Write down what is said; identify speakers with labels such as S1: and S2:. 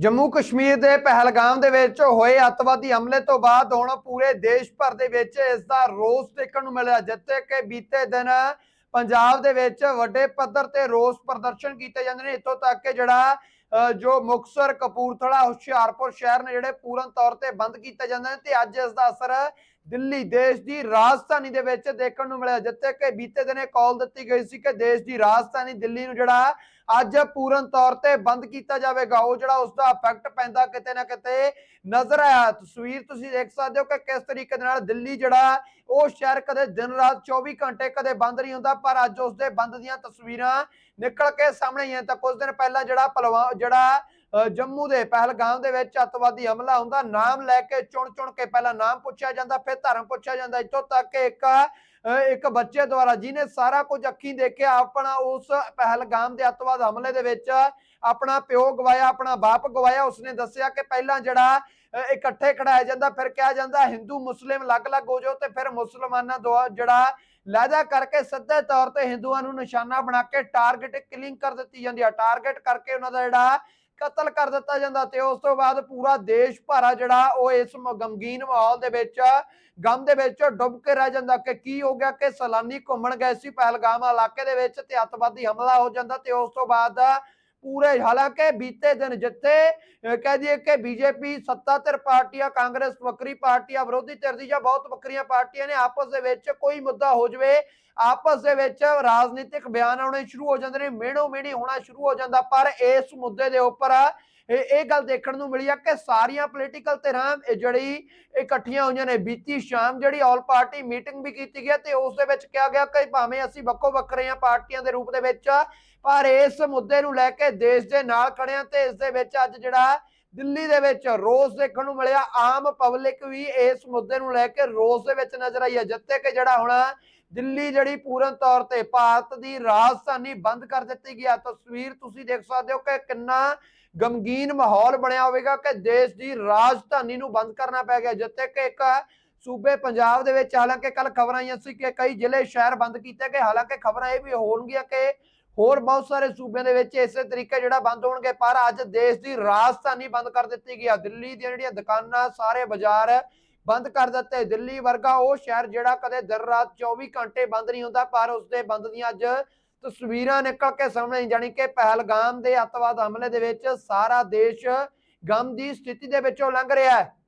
S1: ਜੰਮੂ ਕਸ਼ਮੀਰ ਦੇ ਪਹਿਲਗਾਮ ਦੇ ਵਿੱਚ ਹੋਏ ਅੱਤਵਾਦੀ ਹਮਲੇ ਤੋਂ ਬਾਅਦ ਹੁਣ ਪੂਰੇ ਦੇਸ਼ ਭਰ ਦੇ ਵਿੱਚ ਇਸ ਦਾ ਰੋਸ ਦੇਖਣ ਨੂੰ ਮਿਲਿਆ, ਜਿੱਥੇ ਕਿ ਬੀਤੇ ਦਿਨ ਪੰਜਾਬ ਦੇ ਵਿੱਚ ਵੱਡੇ ਪੱਧਰ ਤੇ ਰੋਸ ਪ੍ਰਦਰਸ਼ਨ ਕੀਤੇ ਜਾਂਦੇ ਨੇ। ਇੱਥੋਂ ਤੱਕ ਕਿ ਜਿਹੜਾ ਜੋ ਮੁਕਸਰ ਕਪੂਰਥਲਾ, ਹੁਸ਼ਿਆਰਪੁਰ ਸ਼ਹਿਰ ਨੇ ਜਿਹੜੇ ਪੂਰਨ ਤੌਰ ਤੇ ਬੰਦ ਕੀਤੇ ਜਾਂਦੇ ਨੇ ਤੇ ਅੱਜ ਇਸ ਦਾ ਅਸਰ ਦਿੱਲੀ ਦੇਸ਼ ਦੀ ਰਾਜਧਾਨੀ ਦੇ ਵਿੱਚ ਦੇਖਣ ਨੂੰ ਮਿਲਿਆ, ਜਿੱਥੇ ਕਿ ਬੀਤੇ ਦਿਨ ਕਾਲ ਦਿੱਤੀ ਗਈ ਸੀ ਕਿ ਦੇਸ਼ ਦੀ ਰਾਜਧਾਨੀ ਦਿੱਲੀ ਨੂੰ ਜਿਹੜਾ ਅੱਜ ਪੂਰਨ ਤੌਰ ਤੇ ਬੰਦ ਕੀਤਾ ਜਾਵੇਗਾ। ਉਹ ਜਿਹੜਾ ਉਸ ਦਾ ਇਫੈਕਟ ਪੈਂਦਾ ਕਿਤੇ ਨਾ ਕਿਤੇ ਨਜ਼ਰ ਆਇਆ। ਤਸਵੀਰ ਤੁਸੀਂ ਦੇਖ ਸਕਦੇ ਹੋ ਕਿ ਕਿਸ ਤਰੀਕੇ ਦੇ ਨਾਲ ਦਿੱਲੀ ਜਿਹੜਾ ਉਹ ਸ਼ਹਿਰ ਕਦੇ ਦਿਨ ਰਾਤ 24 ਘੰਟੇ ਕਦੇ ਬੰਦ ਨਹੀਂ ਹੁੰਦਾ, ਪਰ ਅੱਜ ਉਸ ਦੇ ਬੰਦ ਦੀਆਂ ਤਸਵੀਰਾਂ ਨਿਕਲ ਕੇ ਸਾਹਮਣੇ ਆਈਆਂ। ਤਾਂ ਕੁਝ ਦਿਨ ਪਹਿਲਾਂ ਜਿਹੜਾ ਪਲਵਾ ਜਿਹੜਾ ਜੰਮੂ ਦੇ ਪਹਿਲਗਾਮ ਦੇ ਵਿੱਚ ਅੱਤਵਾਦੀ ਹਮਲਾ ਹੁੰਦਾ, ਨਾਮ ਲੈ ਕੇ ਚੁਣ ਚੁਣ ਕੇ ਪਹਿਲਾਂ ਨਾਮ ਪੁੱਛਿਆ ਜਾਂਦਾ, ਫਿਰ ਧਰਮ ਪੁੱਛਿਆ ਜਾਂਦਾ। ਇੱਥੋਂ ਤੱਕ ਕਿ ਇੱਕ ਇੱਕ ਬੱਚੇ ਦੁਆਰਾ ਜਿਹਨੇ ਸਾਰਾ ਕੁਝ ਅੱਖੀਂ ਦੇਖਿਆ, ਆਪਣਾ ਉਸ ਪਹਿਲਗਾਮ ਦੇ ਅੱਤਵਾਦ ਹਮਲੇ ਦੇ ਵਿੱਚ ਆਪਣਾ ਪਿਓ ਗਵਾਇਆ, ਆਪਣਾ ਬਾਪ ਗਵਾਇਆ। ਉਸਨੇ ਦੱਸਿਆ ਕਿ ਪਹਿਲਾਂ ਜਿਹੜਾ ਇਕੱਠੇ ਖੜਾਇਆ ਜਾਂਦਾ, ਫਿਰ ਕਿਹਾ ਜਾਂਦਾ, ਹਿੰਦੂ, ਮੁਸਲਿਮ, ਅਲੱਗ-ਅਲੱਗ ਹੋ ਜਾਓ ਤੇ ਫਿਰ ਮੁਸਲਮਾਨਾਂ ਦੁਆ ਜਿਹੜਾ ਲਹਿਦਾ ਕਰਕੇ ਸਿੱਧੇ ਤੌਰ ਤੇ ਹਿੰਦੂਆਂ ਨੂੰ ਨਿਸ਼ਾਨਾ ਬਣਾ ਕੇ ਟਾਰਗੇਟ ਕਿਲਿੰਗ ਕਰ ਦਿੱਤੀ ਜਾਂਦੀ ਹੈ ਟਾਰਗੇਟ ਕਰਕੇ ਉਹਨਾਂ ਦਾ ਜਿਹੜਾ ਕਤਲ ਕਰ ਦਿੱਤਾ ਜਾਂਦਾ ਤੇ ਉਸ ਤੋਂ ਬਾਅਦ ਪੂਰਾ ਦੇਸ਼ ਭਰਾ ਜਿਹੜਾ ਉਹ ਇਸ ਗਮਗੀਨ ਮਾਹੌਲ ਦੇ ਵਿੱਚ, ਗਮ ਦੇ ਵਿੱਚ ਡੁੱਬ ਕੇ ਰਹਿ ਜਾਂਦਾ ਕਿ ਕੀ ਹੋ ਗਿਆ ਕਿ ਸੈਲਾਨੀ ਘੁੰਮਣ ਗਏ ਸੀ ਪਹਿਲਗਾਮ ਇਲਾਕੇ ਦੇ ਵਿੱਚ ਤੇ ਅੱਤਵਾਦੀ ਹਮਲਾ ਹੋ ਜਾਂਦਾ ਤੇ ਉਸ ਤੋਂ ਬਾਅਦ ਪੂਰੇ ਹਾਲਾਂਕਿ ਬੀਤੇ ਦਿਨ ਜਿੱਥੇ ਕਹਿ ਦਈਏ ਕਿ ਬੀਜੇਪੀ ਸੱਤਾ ਸੱਤਾਧਰ ਪਾਰਟੀਆਂ, ਕਾਂਗਰਸ ਵੱਖਰੀ ਪਾਰਟੀਆਂ, ਵਿਰੋਧੀ ਧਿਰ ਦੀ ਜਾਂ ਬਹੁਤ ਵੱਖਰੀਆਂ ਪਾਰਟੀਆਂ ਨੇ ਆਪਸ ਦੇ ਵਿੱਚ ਕੋਈ ਮੁੱਦਾ ਹੋ ਜਵੇ ਆਪਸ ਦੇ ਵਿੱਚ ਰਾਜਨੀਤਿਕ ਬਿਆਨ ਆਉਣੇ ਸ਼ੁਰੂ ਹੋ ਜਾਂਦੇ ਨੇ, ਮਿਹਣੋ ਮਿਹਣੀ ਹੋਣਾ ਸ਼ੁਰੂ ਹੋ ਜਾਂਦਾ, ਪਰ ਇਸ ਮੁੱਦੇ ਦੇ ਉੱਪਰ ਇਹ ਗੱਲ ਦੇਖਣ ਨੂੰ ਮਿਲੀ ਆ ਕਿ ਸਾਰੀਆਂ ਪੋਲੀਟੀਕਲ ਧਿਰਾਂ ਜਿਹੜੀ ਇਕੱਠੀਆਂ ਹੋਈਆਂ ਨੇ, ਬੀਤੀ ਸ਼ਾਮ ਜਿਹੜੀ ਆਲ ਪਾਰਟੀ ਮੀਟਿੰਗ ਵੀ ਕੀਤੀ ਗਈ ਤੇ ਉਸ ਦੇ ਵਿੱਚ ਕਿਹਾ ਗਿਆ ਕਿ ਭਾਵੇਂ ਅਸੀਂ ਵੱਖੋ ਵੱਖਰੇ ਆ ਪਾਰਟੀਆਂ ਦੇ ਰੂਪ ਦੇ ਵਿੱਚ, ਪਰ ਇਸ ਮੁੱਦੇ ਨੂੰ ਲੈ ਕੇ ਦੇਸ਼ ਦੇ ਨਾਲ ਖੜਿਆ ਤੇ ਇਸ ਦੇ ਵਿੱਚ ਅੱਜ ਜਿਹੜਾ ਦਿੱਲੀ ਦੇ ਵਿੱਚ ਰੋਸ ਦੇਖਣ ਨੂੰ ਮਿਲਿਆ, ਆਮ ਪਬਲਿਕ ਵੀ ਇਸ ਮੁੱਦੇ ਨੂੰ ਲੈ ਕੇ ਰੋਸ ਦੇ ਵਿੱਚ ਨਜ਼ਰ ਆਈ ਹੈ ਜਿੱਥੇ ਕਿ ਜਿਹੜਾ ਹੁਣ ਦਿੱਲੀ ਜਿਹੜੀ ਪੂਰਨ ਤੌਰ ਤੇ ਭਾਰਤ ਦੀ ਰਾਜਧਾਨੀ ਬੰਦ ਕਰ ਦਿੱਤੀ ਗਈ ਹੈ ਤਸਵੀਰ ਤੁਸੀਂ ਦੇਖ ਸਕਦੇ ਹੋ ਕਿ ਕਿੰਨਾ ਗਮਗੀਨ ਮਾਹੌਲ ਬਣਿਆ ਹੋਵੇਗਾ ਕਿ ਦੇਸ਼ ਦੀ ਰਾਜਧਾਨੀ ਨੂੰ ਬੰਦ ਕਰਨਾ ਪੈ ਗਿਆ। ਜਿੱਥੇ ਕਿ ਇੱਕ ਸੂਬੇ ਪੰਜਾਬ ਦੇ ਵਿੱਚ ਹਾਲਾਂਕਿ ਕੱਲ ਖਬਰਾਂ ਆਈਆਂ ਸੀ ਕਿ ਕਈ ਜ਼ਿਲ੍ਹੇ ਸ਼ਹਿਰ ਬੰਦ ਕੀਤੇ ਗਏ। ਹਾਲਾਂਕਿ ਖਬਰਾਂ ਇਹ ਵੀ ਹੋਣਗੀਆਂ ਕਿ ਹੋਰ ਬਹੁਤ ਸਾਰੇ ਸੂਬਿਆਂ ਦੇ ਵਿੱਚ ਇਸੇ ਤਰੀਕੇ ਜਿਹੜਾ ਬੰਦ ਹੋਣਗੇ, ਪਰ ਅੱਜ ਦੇਸ਼ ਦੀ ਰਾਜਧਾਨੀ ਬੰਦ ਕਰ ਦਿੱਤੀ ਗਈ ਆ। ਦਿੱਲੀ ਦੀਆਂ ਜਿਹੜੀਆਂ ਦੁਕਾਨਾਂ, ਸਾਰੇ ਬਾਜ਼ਾਰ ਬੰਦ ਕਰ ਦਿੱਤੇ। ਦਿੱਲੀ ਵਰਗਾ ਉਹ ਸ਼ਹਿਰ ਜਿਹੜਾ ਕਦੇ ਦਿਨ ਰਾਤ 24 ਘੰਟੇ ਬੰਦ ਨਹੀਂ ਹੁੰਦਾ, ਪਰ ਉਸ ਦੇ ਬੰਦ ਦੀਆਂ ਅੱਜ ਤਸਵੀਰਾਂ ਨਿਕਲ ਕੇ ਸਾਹਮਣੇ ਜਾਣੀ ਕਿ ਪਹਿਲਗਾਮ ਦੇ ਅੱਤਵਾਦ ਹਮਲੇ ਦੇ ਵਿੱਚ ਸਾਰਾ ਦੇਸ਼ ਗਮ ਦੀ ਸਥਿਤੀ ਦੇ ਵਿੱਚੋਂ ਲੰਘ ਰਿਹਾ ਹੈ।